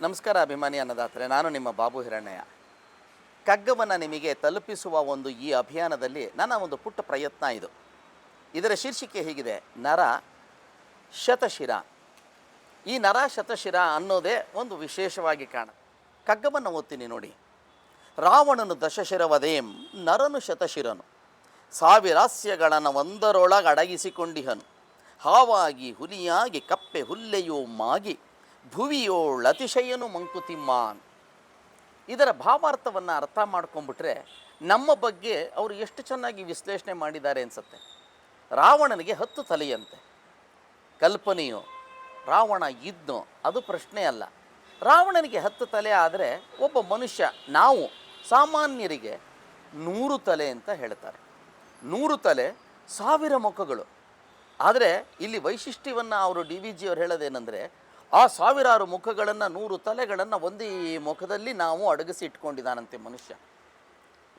ನಮಸ್ಕಾರ ಅಭಿಮಾನಿ ಅನ್ನದಾತ್ರೆ, ನಾನು ನಿಮ್ಮ ಬಾಬು ಹಿರಣ್ಣಯ್ಯ. ಕಗ್ಗವನ್ನು ನಿಮಗೆ ತಲುಪಿಸುವ ಒಂದು ಈ ಅಭಿಯಾನದಲ್ಲಿ ನನ್ನ ಒಂದು ಪುಟ್ಟ ಪ್ರಯತ್ನ ಇದು. ಇದರ ಶೀರ್ಷಿಕೆ ಹೀಗಿದೆ? ನರ, ಶತಶಿರ. ಈ ನರ, ಶತಶಿರ ಅನ್ನೋದೇ ಒಂದು ವಿಶೇಷವಾಗಿ ಕಾಣ. ಕಗ್ಗವನ್ನು ಓದ್ತೀನಿ ನೋಡಿ. ರಾವಣನು ದಶಶಿರವದೇಂ, ನರನು ಶತಶಿರನು. ಸಾವಿರಾಸ್ಯಗಳನ್ನು ಒಂದರೊಳಗಡಗಿಸಿಕೊಂಡಿಹನು. ಹಾವಾಗಿ ಹುಲಿಯಾಗಿ ಕಪ್ಪೆ ಹುಲ್ಲೆಯೋ ಮಾಗಿ ಭುವಿಯೋಳ್ ಅತಿಶಯನು ಮಂಕುತಿಮ್ಮಾನ್. ಇದರ ಭಾವಾರ್ಥವನ್ನು ಅರ್ಥ ಮಾಡ್ಕೊಂಬಿಟ್ರೆ ನಮ್ಮ ಬಗ್ಗೆ ಅವರು ಎಷ್ಟು ಚೆನ್ನಾಗಿ ವಿಶ್ಲೇಷಣೆ ಮಾಡಿದ್ದಾರೆ ಅನಿಸುತ್ತೆ. ರಾವಣನಿಗೆ ಹತ್ತು ತಲೆಯಂತೆ. ಕಲ್ಪನೆಯು, ರಾವಣ ಇದ್ನೋ, ಅದು ಪ್ರಶ್ನೆ ಅಲ್ಲ. ರಾವಣನಿಗೆ ಹತ್ತು ತಲೆ ಆದರೆ ಒಬ್ಬ ಮನುಷ್ಯ, ನಾವು, ಸಾಮಾನ್ಯರಿಗೆ ನೂರು ತಲೆ ಅಂತ ಹೇಳ್ತಾರೆ. ನೂರು ತಲೆ ಸಾವಿರ ಮುಖಗಳು. ಆದರೆ ಇಲ್ಲಿ ವೈಶಿಷ್ಟ್ಯವನ್ನು ಅವರು ಡಿ ವಿ ಜಿಯವರು ಹೇಳೋದೇನೆಂದರೆ ಆ ಸಾವಿರಾರು ಮುಖಗಳನ್ನು, ನೂರು ತಲೆಗಳನ್ನು ಒಂದೇ ಮುಖದಲ್ಲಿ ನಾವು ಅಡಗಿಸಿ ಇಟ್ಕೊಂಡಿದ್ದಾನಂತೆ ಮನುಷ್ಯ.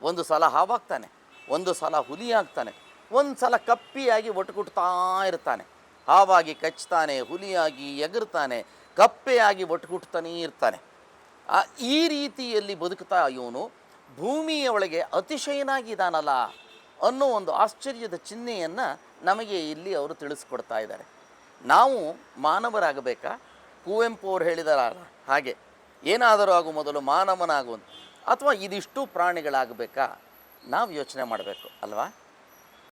ಒಂದು ಸಲ ಹಾವಾಗ್ತಾನೆ, ಒಂದು ಸಲ ಹುಲಿ ಆಗ್ತಾನೆ ಒಂದು ಸಲ ಕಪ್ಪಿಯಾಗಿ ಒಟ್ಟುಗುಟ್ತಾ ಇರ್ತಾನೆ. ಹಾವಾಗಿ ಕಚ್ತಾನೆ, ಹುಲಿಯಾಗಿ ಎಗರ್ತಾನೆ, ಕಪ್ಪೆಯಾಗಿ ಒಟ್ಟುಕುಟ್ತಾನೇ ಇರ್ತಾನೆ. ಈ ರೀತಿಯಲ್ಲಿ ಬದುಕ್ತಾ ಇವನು ಭೂಮಿಯ ಒಳಗೆ ಅತಿಶಯನಾಗಿದ್ದಾನಲ್ಲ ಅನ್ನೋ ಒಂದು ಆಶ್ಚರ್ಯದ ಚಿಹ್ನೆಯನ್ನು ನಮಗೆ ಇಲ್ಲಿ ಅವರು ತಿಳಿಸ್ಕೊಡ್ತಾ ಇದ್ದಾರೆ. ನಾವು ಮಾನವರಾಗಬೇಕಾ? ಕುವೆಂಪು ಅವರು ಹೇಳಿದಾರ ಹಾಗೆ. ಏನಾದರೂ ಆಗು ಮೊದಲು ಮಾನವನಾಗುವಂತ ಅಥವಾ ಇದಿಷ್ಟು ಪ್ರಾಣಿಗಳಾಗಬೇಕಾ? ನಾವು ಯೋಚನೆ ಮಾಡಬೇಕು, ಅಲ್ವಾ?